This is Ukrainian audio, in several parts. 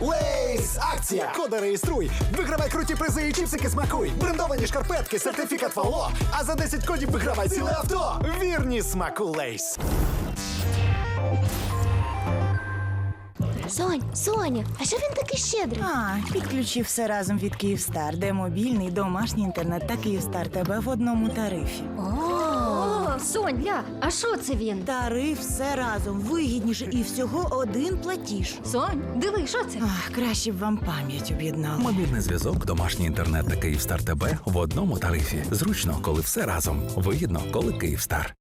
Лейс! Акція! Коди реєструй! Вигравай круті призи і чіпсики смакуй! Брендовані шкарпетки, сертифікат Фало! А за 10 кодів вигравай ціле авто! Вірні смаку Лейс! Сонь, Соня, а що він такий щедрий? А, підключив все разом від Київстар, де мобільний, домашній інтернет та Київстар тебе в одному тарифі. О, Сонь, ля, а що це він? Тариф все разом вигідніше і всього один платіж. Сонь, диви, що це? Ах, краще б вам пам'ять об'єднала. Мобільний зв'язок, домашній інтернет та Київстар ТБ в одному тарифі. Зручно, коли все разом. Вигідно, коли Київстар.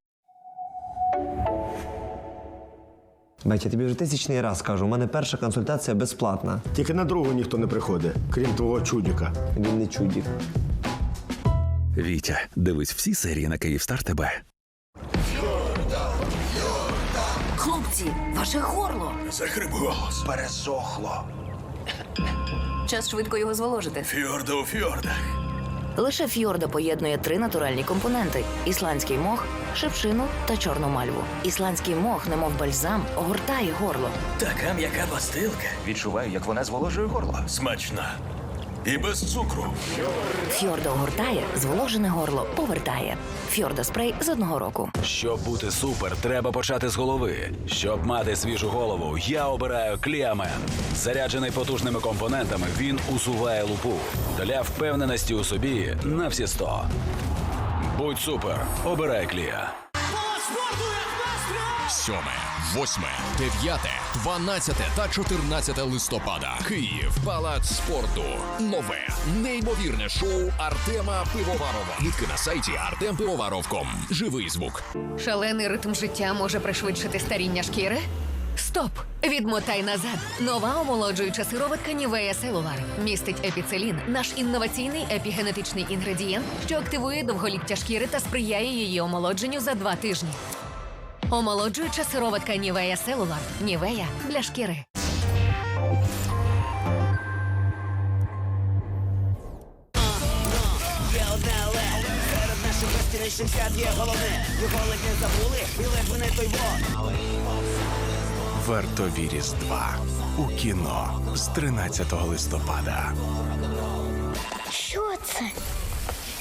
Бать, я тобі вже тисячний раз кажу, у мене перша консультація безплатна. Тільки на другу ніхто не приходить, крім твого чудіка. Він не чудік. Вітя, дивись всі серії на Київстар ТБ. Хлопці, ваше горло. Захрип голос. Пересохло. Час швидко його зволожити. Фьорда у фьордах. Лише фьорда поєднує три натуральні компоненти: ісландський мох, шипшину та чорну мальву. Ісландський мох, немов бальзам, огортає горло. Така м'яка пастилка. Відчуваю, як вона зволожує горло. Смачна. І без цукру. Фьорда огортає, зволожене горло повертає. Фьорда спрей з одного року. Щоб бути супер, треба почати з голови. Щоб мати свіжу голову, я обираю Кліамен. Заряджений потужними компонентами, він усуває лупу. Для впевненості у собі на всі сто. Будь супер, обирай Клія. Сьоме, восьме, дев'яте, дванадцяте та чотирнадцяте листопада. Київ, палац спорту. Нове неймовірне шоу Артема Пивоварова. Квітки на сайті artempivоvarov.com. Живий звук. Шалений ритм життя може пришвидшити старіння шкіри? Стоп! Відмотай назад. Нова омолоджуюча сироватка Нівея Селулар містить епіцелін, наш інноваційний епігенетичний інгредієнт, що активує довголіття шкіри та сприяє її омолодженню за два тижні. Омолоджуюча сироватка Нівея Селулар. Нівея для шкіри. Вартові Різдва. У кіно з 13 листопада. Що це?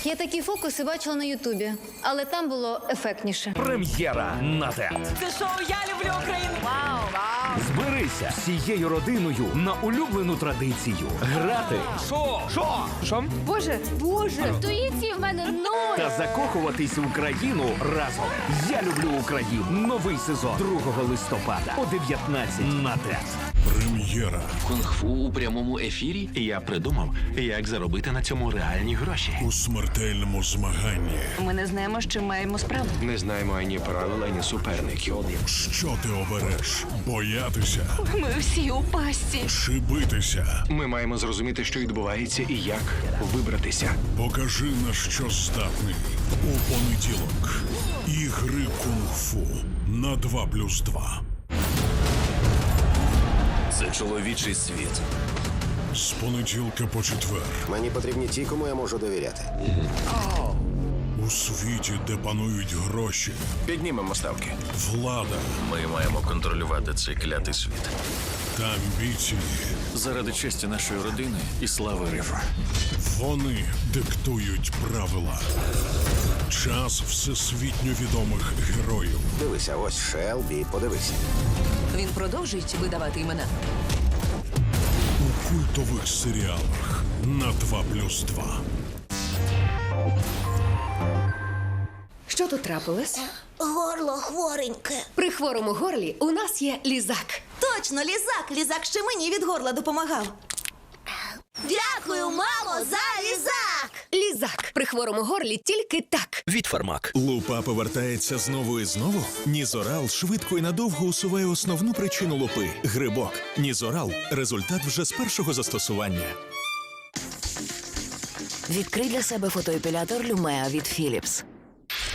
Я такі фокуси бачила на Ютубі, але там було ефектніше. Прем'єра на ТЕТ. Це шоу Я люблю Україну. Вау! Зберися всією родиною на улюблену традицію. Грати шо? Шо? Шо? Боже, боже! Інтуїції в мене нуль. Та закохуватись в Україну разом. Я люблю Україну. Новий сезон 2 листопада о 19 на ТЕТ. Прем'єра. Кунг-фу у прямому ефірі. Я придумав, як заробити на цьому реальні гроші. У смертельному змаганні. Ми не знаємо, з чим маємо справу. Не знаємо ані правил, ані суперників. Що ти обереш? Боятися Ми всі у пастці. чи битися? Ми маємо зрозуміти, що відбувається і як вибратися. Покажи на що здатний. У понеділок. Ігри кунг-фу на 2 плюс 2. Це чоловічий світ. З понеділка по четвер. Мені потрібні ті, кому я можу довіряти. У світі, де панують гроші, Піднімемо ставки. влада Ми маємо контролювати цей клятий світ. та амбіції. Заради честі нашої родини і слави Рифу. Вони диктують правила. Час всесвітньо відомих героїв. Дивися, ось Шелбі, подивися. Він продовжує видавати імена. Культових серіалах на 2 плюс 2. Що тут трапилось? Горло хвореньке. При хворому горлі у нас є лізак. Точно, лізак! Лізак ще мені від горла допомагав. Дякую, мамо, за лізак! Лізак при хворому горлі тільки так. Від Фармак. Лупа повертається знову і знову. Нізорал швидко і надовго усуває основну причину лупи грибок. Нізорал результат вже з першого застосування. Відкрий для себе фотоепілятор Люмеа від Philips.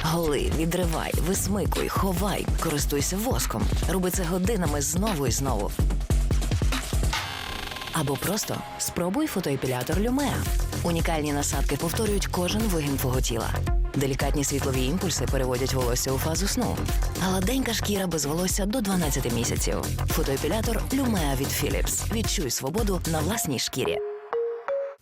Голи, відривай, висмикуй, ховай, користуйся воском. Роби це годинами знову і знову. Або просто спробуй фотоепілятор Люмеа. Унікальні насадки повторюють кожен вигін твого тіла. Делікатні світлові імпульси переводять волосся у фазу сну. Гладенька шкіра без волосся до 12 місяців. Фотоепілятор Lumea від Philips. Відчуй свободу на власній шкірі.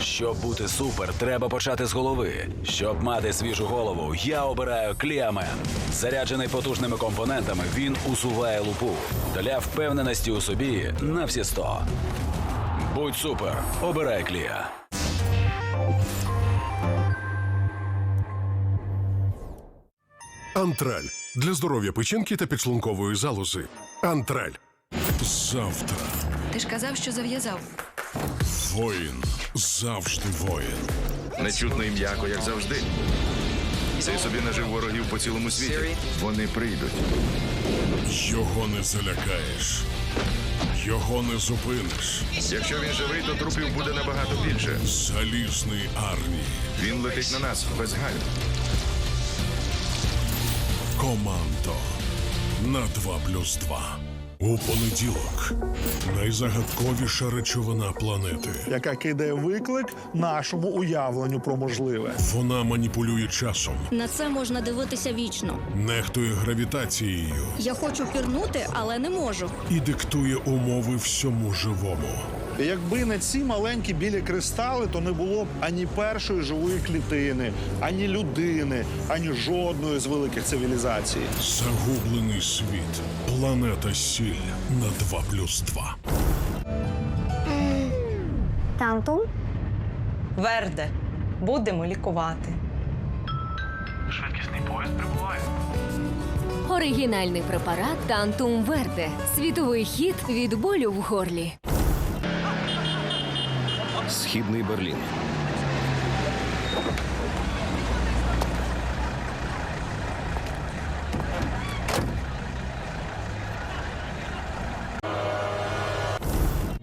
Щоб бути супер, треба почати з голови. Щоб мати свіжу голову, я обираю Кліамен. Заряджений потужними компонентами, він усуває лупу. Для впевненості у собі на всі сто. Будь супер, обирай Кліа. Антраль для здоров'я печінки та підшлункової залози. Антраль. Завтра. Ти ж казав, що зав'язав. Воїн. Завжди воїн. Нечутно і м'яко, як завжди. Цей собі нажив ворогів по цілому світі. Вони прийдуть. Його не залякаєш. Його не зупиниш. Якщо він живий, то трупів буде набагато більше. Залізний Арні. Він летить на нас без галь. Командо. На 2 плюс 2. У понеділок. Найзагадковіша речовина планети. яка кидає виклик нашому уявленню про можливе. Вона маніпулює часом, На це можна дивитися вічно. нехтує гравітацією Я хочу пірнути, але не можу. і диктує умови всьому живому. І Якби не ці маленькі білі кристали, то не було б ані першої живої клітини, ані людини, ані жодної з великих цивілізацій. Загублений світ. Планета Сіль на 2 плюс 2. Тантум? Верде, будемо лікувати. Швидкісний поїзд прибуває. Оригінальний препарат Тантум Верде. Світовий хід від болю в горлі. Східний Берлін.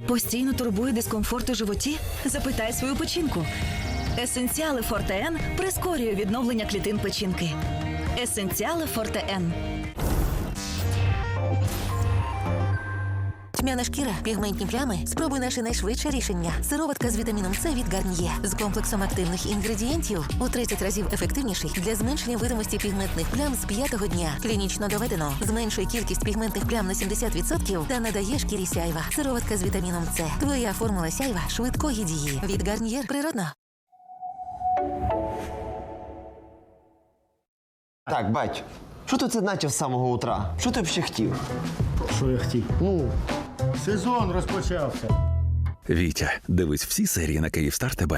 Постійно турбує дискомфорт у животі? Запитай свою печінку. Есенціали Форте Н прискорює відновлення клітин печінки. Есенціали Форте Н. Тьмяна шкіра, пігментні плями. Спробуй наше найшвидше рішення. Сироватка з вітаміном С від Гарніє з комплексом активних інгредієнтів у 30 разів ефективніший для зменшення видимості пігментних плям з п'ятого дня. Клінічно доведено. Зменшує кількість пігментних плям на 70% та надає шкірі сяйва. Сироватка з вітаміном С. Твоя формула сяйва швидкої дії. Від Гарніє природно. Так, бать, що ти це начав з самого утра? Що ти взагалі хотів? Що я хотів? Ну, сезон розпочався. Вітя, дивись всі серії на Київстар ТБ.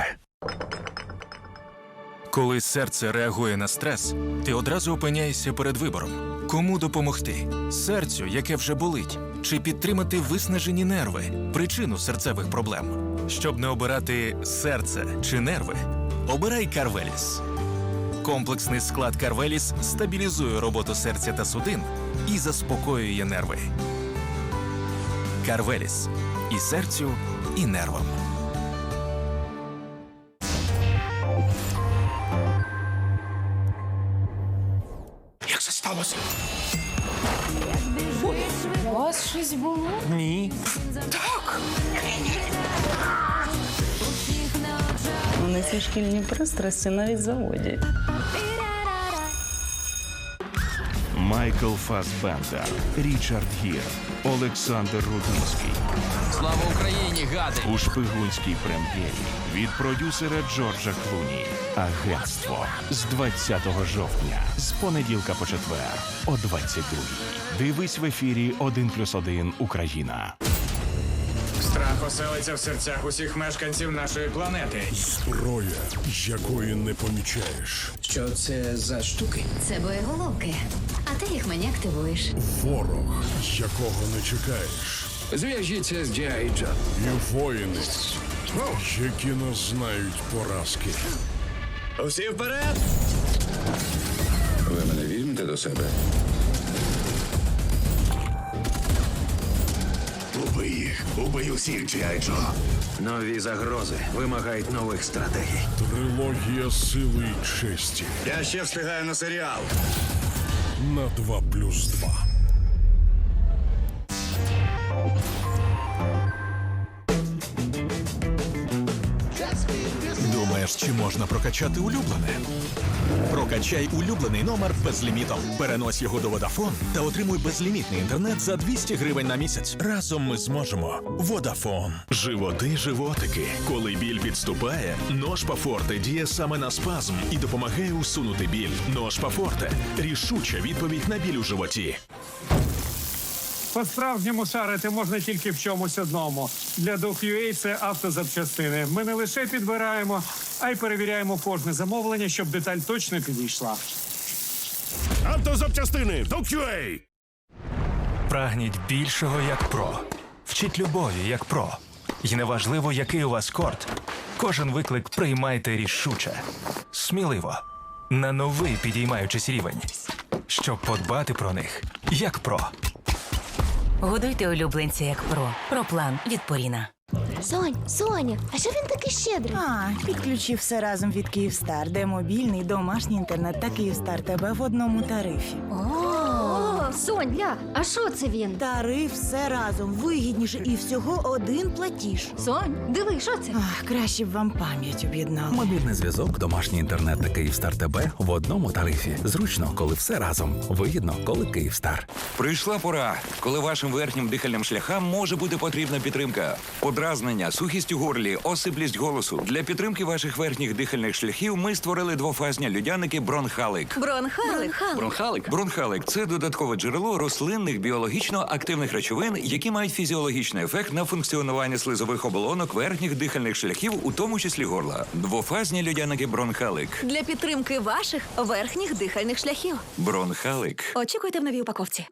Коли серце реагує на стрес, ти одразу опиняєшся перед вибором: кому допомогти серцю, яке вже болить, чи підтримати виснажені нерви, причину серцевих проблем. Щоб не обирати серце чи нерви, обирай Карвеліс. Комплексний склад Карвеліс стабілізує роботу серця та судин і заспокоює нерви. Карвеліс і серцю, і нервам. Як це сталося? У вас щось було? Ні. Так. Вони ці шкільні пристрасті навіть заводять. Майкл Фасбендер, Річард Гір, Олександр Рудинський. Слава Україні, гади! У шпигунській прем'єрі від продюсера Джорджа Клуні. Агентство з 20 жовтня. З понеділка по четвер о 22 Дивись в ефірі 1+,1 Україна. Страх оселиться в серцях усіх мешканців нашої планети. Зброя, якої не помічаєш. Що це за штуки? Це боєголовки. А ти їх мені активуєш. Ворог, якого не чекаєш. Зв'яжіться з. Joe. І воїни, які не знають поразки. Усі вперед! Ви мене візьмете до себе? Убий їх, убий усіх, Джайджо. Нові загрози вимагають нових стратегій. Трилогія сили і честі Я ще встигаю на серіал. На 2 плюс 2. Думаєш, чи можна прокачати улюблене? Прокачай улюблений номер безлімітом. Перенось його до Vodafone та отримуй безлімітний інтернет за 200 гривень на місяць. Разом ми зможемо. Vodafone. Животи, животики. Коли біль підступає, нож Пафорте діє саме на спазм і допомагає усунути біль. Нож Пафорте. Рішуча відповідь на біль у животі. По-справжньому шарити можна тільки в чомусь одному. Для DuckUA це автозапчастини. Ми не лише підбираємо, а й перевіряємо кожне замовлення, щоб деталь точно підійшла. Автозапчастини до Прагніть більшого як про. Вчіть любові як про. І неважливо, який у вас корт. Кожен виклик приймайте рішуче. Сміливо. На новий підіймаючись рівень. Щоб подбати про них як про. Годуйте улюбленця як про. Про план від Поріна. Сонь, Соня, а що він такий щедрий? А, підключив все разом від Київстар, де мобільний, домашній інтернет та Київстар тебе в одному тарифі. О, Сонь, ля, а що це він? Тариф все разом вигідніше і всього один платіж. Сонь, диви, що це? Ах, краще б вам пам'ять об'єднала. Мобільний зв'язок, домашній інтернет та Київстар ТБ в одному тарифі. Зручно, коли все разом. Вигідно, коли Київстар. Прийшла пора, коли вашим верхнім дихальним шляхам може бути потрібна підтримка. Подразнення, сухість у горлі, осиплість голосу. Для підтримки ваших верхніх дихальних шляхів ми створили двофазні людяники Бронхалик. Бронхалик. Бронхалик. Бронхалик це додаткове джерело рослинних біологічно активних речовин, які мають фізіологічний ефект на функціонування слизових оболонок верхніх дихальних шляхів, у тому числі горла. Двофазні людяники Бронхалик. Для підтримки ваших верхніх дихальних шляхів. Бронхалик. Очікуйте в новій упаковці.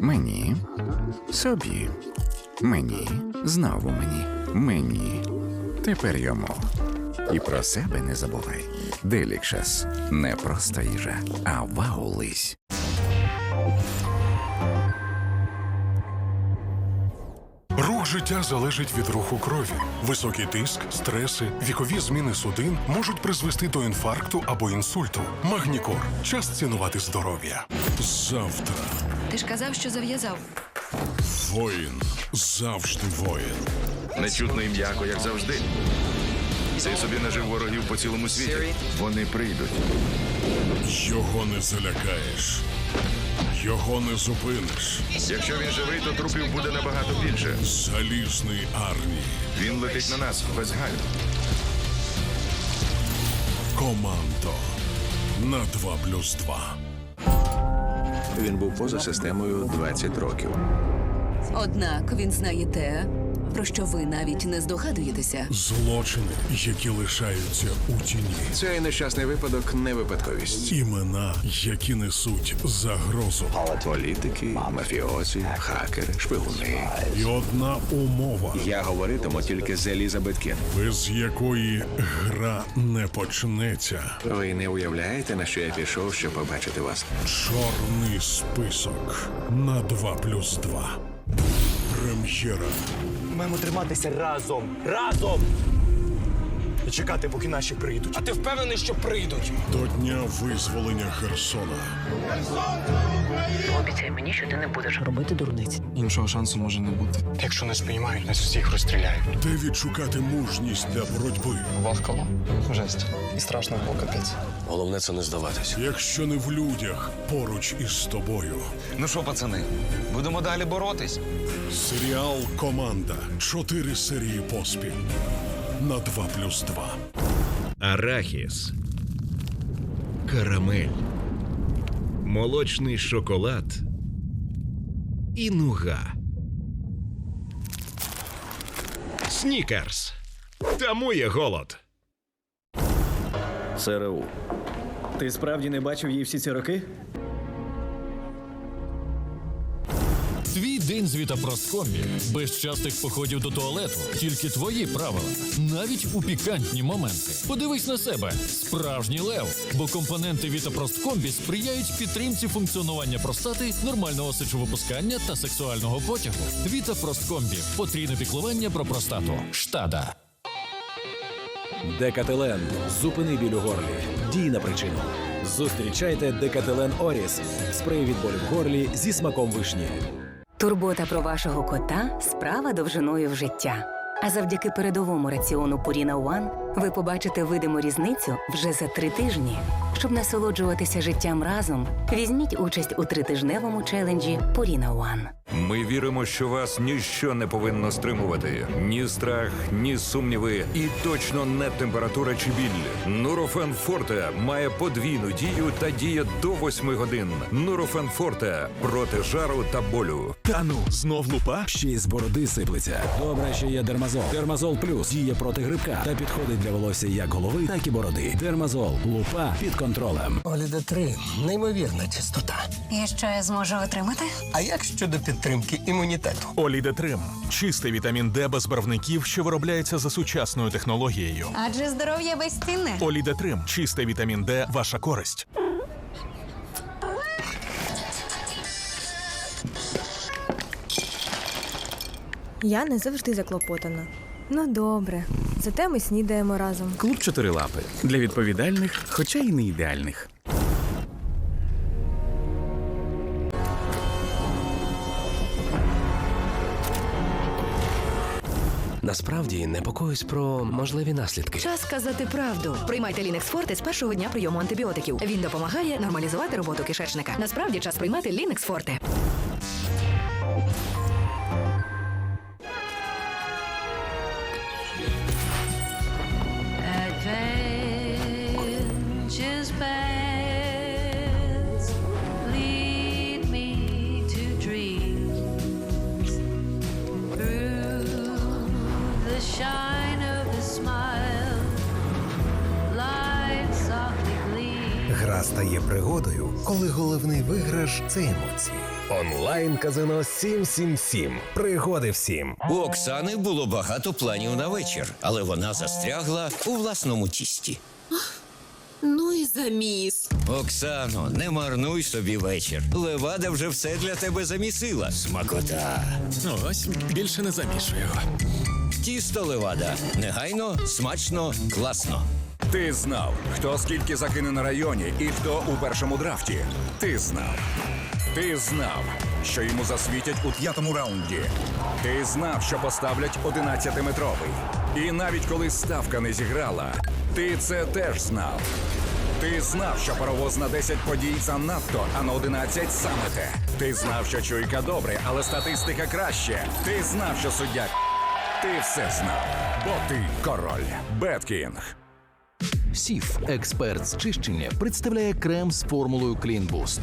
Мені. Собі. Мені. Знову мені. Мені. Тепер йому. І про себе не забувай. Делікшес. Не просто їжа, а вау-лись. Рух життя залежить від руху крові. Високий тиск, стреси, вікові зміни судин можуть призвести до інфаркту або інсульту. Магнікор. Час цінувати здоров'я. Завтра. Ти ж казав, що зав'язав. Воїн. Завжди воїн. Нечутно і м'яко, як завжди. Цей собі нажив ворогів по цілому світі. Вони прийдуть. Його не залякаєш. Його не зупиниш. Якщо він живий, то трупів буде набагато більше. Залізний Арні. Він летить на нас без галь. Командо. На 2 плюс 2. Він був поза системою 20 років. Однак він знає те, про що ви навіть не здогадуєтеся. Злочини, які лишаються у тіні. Цей нещасний випадок не випадковість. Імена, які несуть загрозу. Політики, мафіозі, хакери, шпигуни. І одна умова, Я говоритиму тільки з Елізабет Кін. без якої гра не почнеться. Ви не уявляєте, на що я пішов, щоб побачити вас. Чорний список на 2 плюс 2. Прем'єра Маємо триматися разом. Разом! І чекати, поки наші прийдуть. А ти впевнений, що прийдуть? до дня визволення Херсона. Обіцяй мені, що ти не будеш робити дурниць. Іншого шансу може не бути. Якщо нас спіймають, нас всіх розстріляють. Де відшукати мужність для боротьби? Вахкало. Жесть. І страшно було капець. Головне це не здаватись. Якщо не в людях, поруч із тобою. Ну що, пацани, будемо далі боротись. Серіал Команда. Чотири серії поспіль. На 2 плюс 2. Арахіс, карамель, молочний шоколад і нуга. Снікерс. Тамує голод. ЦРУ. Ти справді не бачив її всі ці роки? Твій день з Вітапросткомбі. Без частих походів до туалету. Тільки твої правила. Навіть у пікантні моменти. Подивись на себе. Справжній лев. Бо компоненти Вітапросткомбі сприяють підтримці функціонування простати, нормального сечовипускання та сексуального потягу. Вітапросткомбі. Потрійне піклування про простату. Штада. Декателен. Зупини біль у горлі. Дій на причину. Зустрічайте Декателен Оріс. Спрей від болю в горлі зі смаком вишні. Турбота про вашого кота справа довжиною в життя. А завдяки передовому раціону Purina One ви побачите видиму різницю вже за три тижні. Щоб насолоджуватися життям разом, візьміть участь у тритижневому челенджі Purina One. Ми віримо, що вас ніщо не повинно стримувати. Ні страх, ні сумніви, і точно не температура чи біль. Нурофен Форте має подвійну дію та діє до 8 годин. Нурофен Форте проти жару та болю. Та ну, знов лупа? Ще й з бороди сиплеться. Добре, що є дермазол. Дермазол плюс діє проти грибка та підходить для волосся як голови, так і бороди. Дермазол. Лупа під контролем. Оліда 3 неймовірна чистота. І що я зможу отримати? А як щодо підтримки імунітету? Олідетрим чистий вітамін Д без барвників, що виробляється за сучасною технологією. Адже здоров'я безцінне. Олідетрим чистий вітамін Д ваша користь. Я не завжди заклопотана. Ну добре, зате ми снідаємо разом. Клуб чотирилапи для відповідальних, хоча й не ідеальних. Насправді непокоюсь про можливі наслідки. Час сказати правду. Приймайте Лінекс Форте з першого дня прийому антибіотиків. Він допомагає нормалізувати роботу кишечника. Насправді час приймати Лінекс Форте. Стає пригодою, коли головний виграш це емоції. Онлайн казино 777. Пригоди всім. У Оксани було багато планів на вечір, але вона застрягла у власному тісті. Ну і заміс. Оксано, не марнуй собі вечір. Левада вже все для тебе замісила. Смакота. Ну ось більше не замішую. Тісто левада. Негайно, смачно, класно. Ти знав, хто скільки закине на районі і хто у першому драфті. Ти знав. Ти знав, що йому засвітять у п'ятому раунді. Ти знав, що поставлять 11-метровий. І навіть коли ставка не зіграла, ти це теж знав. Ти знав, що паровоз на 10 подій занадто, а на 11 саме те. Ти знав, що чуйка добре, але статистика краще. Ти знав, що суддя. Ти все знав, бо ти король. Беткінг. Сіф, експерт з чищення, представляє крем з формулою Клінбуст.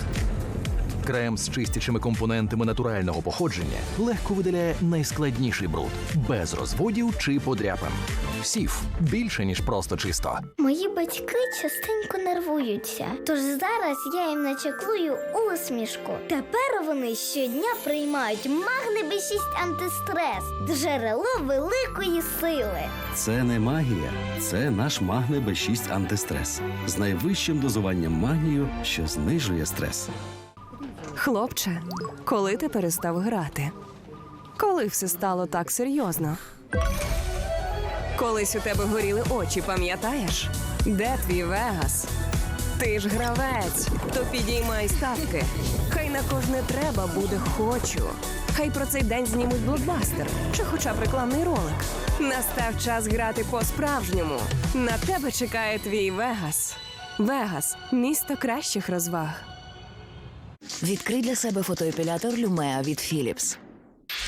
Крем з чистячими компонентами натурального походження легко видаляє найскладніший бруд без розводів чи подряпин. Сіф більше ніж просто чисто. Мої батьки частенько нервуються, тож зараз я їм начеклую усмішку. Тепер вони щодня приймають магне Б6 антистрес, джерело великої сили. Це не магія, це наш магне Б6 антистрес з найвищим дозуванням магнію, що знижує стрес. Хлопче, коли ти перестав грати? Коли все стало так серйозно? Колись у тебе горіли очі, пам'ятаєш? Де твій Вегас? Ти ж гравець, то підіймай ставки. Хай на кожне треба буде хочу. Хай про цей день знімуть блокбастер чи хоча б рекламний ролик. Настав час грати по-справжньому. На тебе чекає твій Вегас. Вегас місто кращих розваг. Відкрий для себе фотоепілятор Lumea від Philips.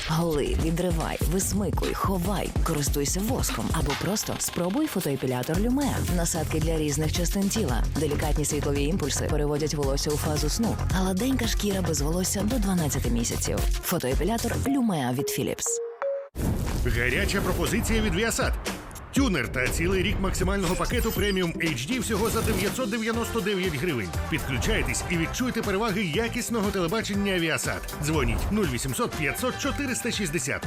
Голи, відривай, висмикуй, ховай, користуйся воском або просто спробуй фотоепілятор Lumea. Насадки для різних частин тіла. Делікатні світлові імпульси переводять волосся у фазу сну. Гладенька шкіра без волосся до 12 місяців. Фотоепілятор Lumea від Philips. Гаряча пропозиція від Віасад. Тюнер та цілий рік максимального пакету преміум HD всього за 999 гривень. Підключайтесь і відчуйте переваги якісного телебачення Авіасад. Дзвоніть 0800 500 460.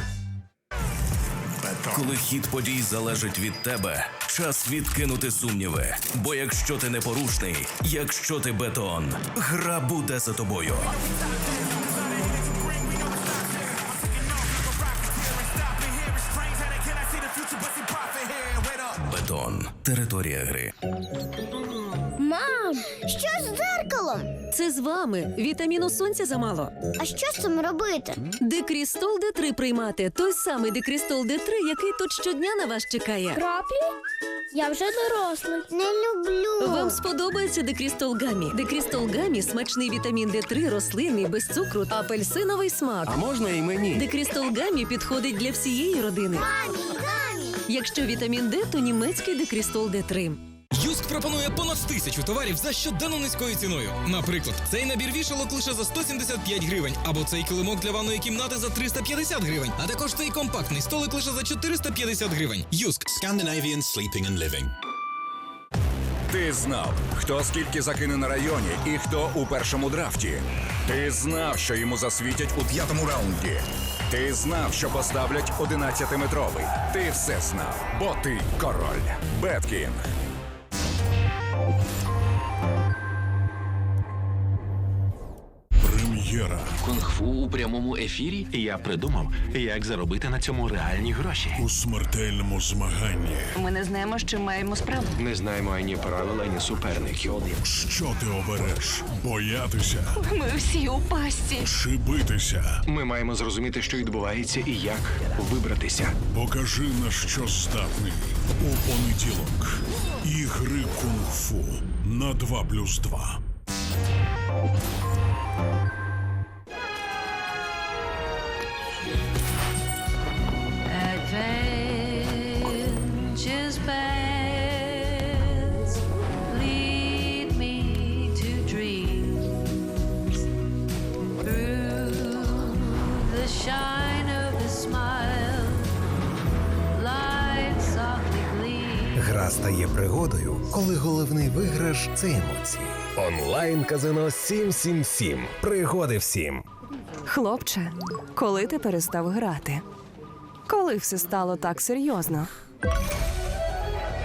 Коли хід подій залежить від тебе, час відкинути сумніви. Бо якщо ти непорушний, якщо ти бетон, гра буде за тобою. Територія гри. Мам, що з дзеркалом? Це з вами. Вітаміну сонця замало. А що з цим робити? Декрістол Д3 приймати. Той самий Декрістол Д3, який тут щодня на вас чекає. Краплі? Я вже дорослий. Не люблю. Вам сподобається Декрістол Гамі. Декрістол Гамі смачний вітамін Д3 рослинний, без цукру, апельсиновий смак. А можна і мені? Декрістол Гамі підходить для всієї родини. Якщо вітамін Д, то німецький Декрістол Д3. Юск пропонує понад тисячу товарів за щоденно низькою ціною. Наприклад, цей набір вішалок лише за 175 гривень, або цей килимок для ванної кімнати за 350 гривень, а також цей компактний столик лише за 450 гривень. Юск Scandinavian Sleeping and Living. Ти знав, хто скільки закине на районі і хто у першому драфті. Ти знав, що йому засвітять у п'ятому раунді. Ти знав, що поставлять 11-метровий. Ти все знав, бо ти король. Беткін. Прем'єра. Кунг-фу у прямому ефірі. Я придумав, як заробити на цьому реальні гроші. У смертельному змаганні. Ми не знаємо, з чим маємо справу. Не знаємо ані правил, ані суперників. Що ти обереш? Боятися Ми всі у пастці. чи битися? Ми маємо зрозуміти, що відбувається і як вибратися. Покажи на що здатний у понеділок. Ігри кунг-фу на 2 плюс 2. Гра стає пригодою, коли головний виграш це емоції. Онлайн казино 777. Пригоди всім. Хлопче, коли ти перестав грати? Коли все стало так серйозно?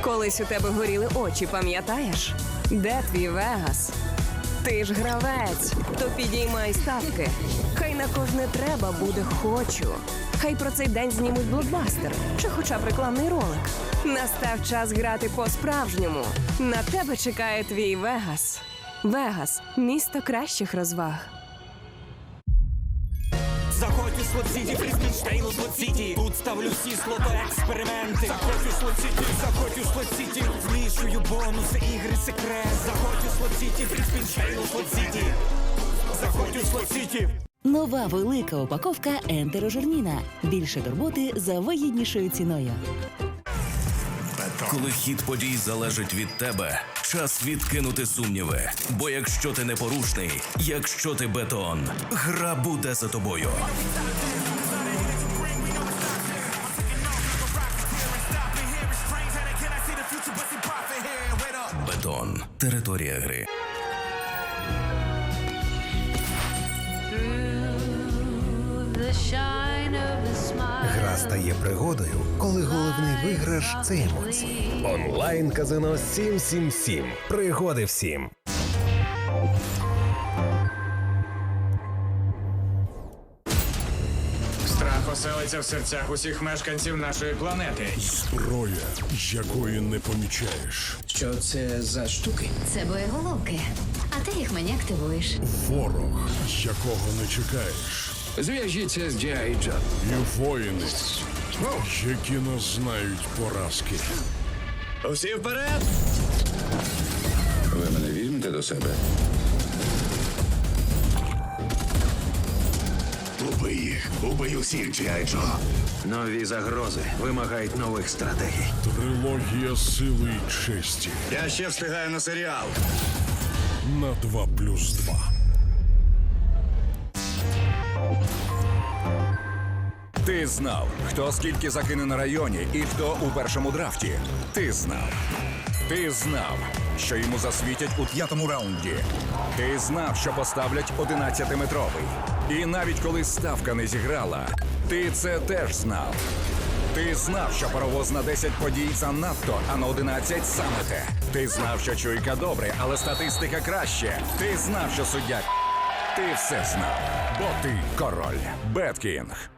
Колись у тебе горіли очі, пам'ятаєш? Де твій Вегас? Ти ж гравець, то підіймай ставки. Кожне треба буде хочу. Хай про цей день знімуть блокбастер чи хоча б рекламний ролик. Настав час грати по-справжньому. На тебе чекає твій Вегас. Вегас місто кращих розваг. Заходь у Слот Сіті, Фріскінштейн у Слот Сіті. Тут ставлю всі слото експерименти. Заходь у Слот Сіті, заходь у Слот Сіті. Змішую бонуси, ігри, секрет. Заходь у Слот Сіті, Фріскінштейн у Слот Сіті. Заходь у Слот Сіті. Нова велика упаковка ентерожирніна. Більше турботи за вигіднішою ціною. Коли хід подій залежить від тебе, час відкинути сумніви. Бо якщо ти непорушний, якщо ти бетон, гра буде за тобою. Бетон. Територія гри. Гра стає пригодою, коли головний виграш це емоції. Онлайн казино 777. Пригоди всім. Страх оселиться в серцях усіх мешканців нашої планети. Зброя, якої не помічаєш. Що це за штуки? Це боєголовки. А ти їх мені активуєш. Ворог, якого не чекаєш. Зв'яжіться з G.I. І воїни, які не знають поразки. Усі вперед! Ви мене візьмете до себе? Убий їх! Убий усіх, G.I. Нові загрози вимагають нових стратегій. Трилогія сили і честі Я ще встигаю на серіал. на 2 плюс 2. Ти знав, хто скільки закине на районі і хто у першому драфті. Ти знав. Ти знав, що йому засвітять у п'ятому раунді. Ти знав, що поставлять 11-метровий. І навіть коли ставка не зіграла, ти це теж знав. Ти знав, що паровоз на 10 подій занадто, а на 11 саме те. Ти знав, що чуйка добре, але статистика краще. Ти знав, що суддя. Ти все знав, бо ти король. Беткінг.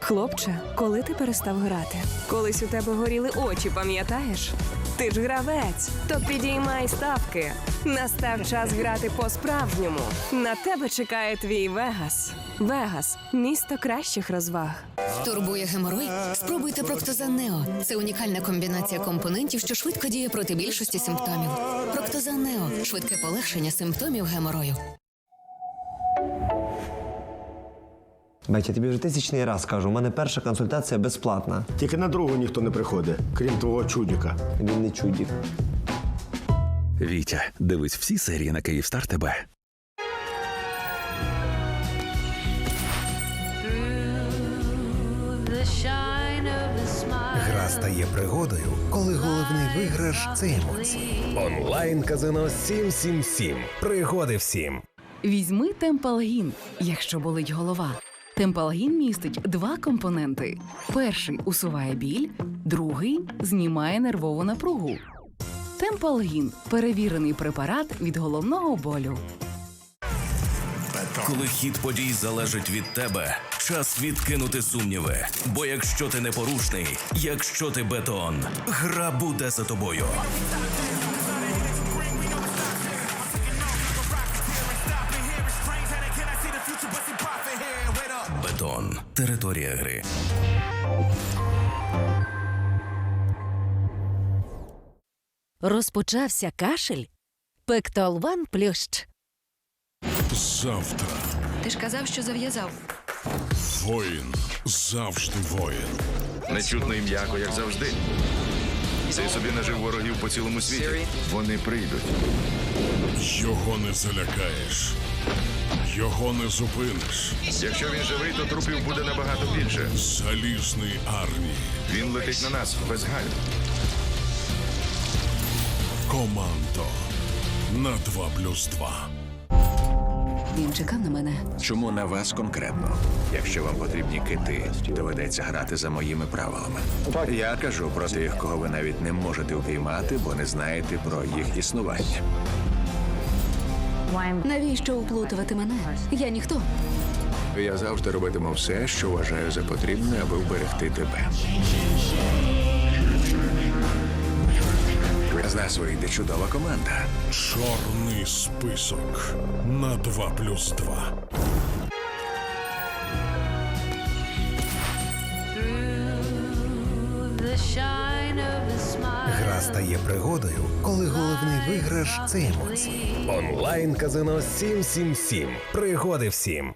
Хлопче, коли ти перестав грати? Колись у тебе горіли очі, пам'ятаєш? Ти ж гравець, то підіймай ставки. Настав час грати по-справжньому. На тебе чекає твій Вегас. Вегас місто кращих розваг. Турбує геморой? Спробуйте Проктозан Нео. Це унікальна комбінація компонентів, що швидко діє проти більшості симптомів. Проктозан Нео швидке полегшення симптомів геморою. Бать, я тобі вже тисячний раз кажу, у мене перша консультація безплатна. Тільки на другу ніхто не приходить, крім твого чудіка. Він не чудік. Вітя, дивись всі серії на Київстар ТБ. Гра стає пригодою, коли головний виграш це емоції. Онлайн казино 777. Пригоди всім. Візьми Темпалгін, якщо болить голова. Темпалгін містить два компоненти: перший усуває біль, другий знімає нервову напругу. Темпалгін перевірений препарат від головного болю. Коли хід подій залежить від тебе, час відкинути сумніви. Бо якщо ти непорушний, якщо ти бетон, гра буде за тобою. Бетон. Територія гри. Розпочався кашель. Пектолван плющ. Завтра Ти ж казав, що зав'язав. воїн завжди воїн. Нечутно і м'яко, як завжди. Цей собі нажив ворогів по цілому світі. Вони прийдуть. Його не залякаєш. Його не зупиниш. Якщо він живий, то трупів буде набагато більше. Залізний Арні. Він летить на нас без гальм. Командо на 2 плюс 2. Він чекав на мене. Чому на вас конкретно? Якщо вам потрібні кити, доведеться грати за моїми правилами. Я кажу про тих, кого ви навіть не можете упіймати, бо не знаєте про їх існування. Навіщо уплутувати мене? Я ніхто. Я завжди робитиму все, що вважаю за потрібне, аби вберегти тебе. З нас вийде чудова команда. Чорний список на 2 плюс 2. Стає пригодою, коли головний виграш це емоції. Онлайн казино 777. Пригоди всім.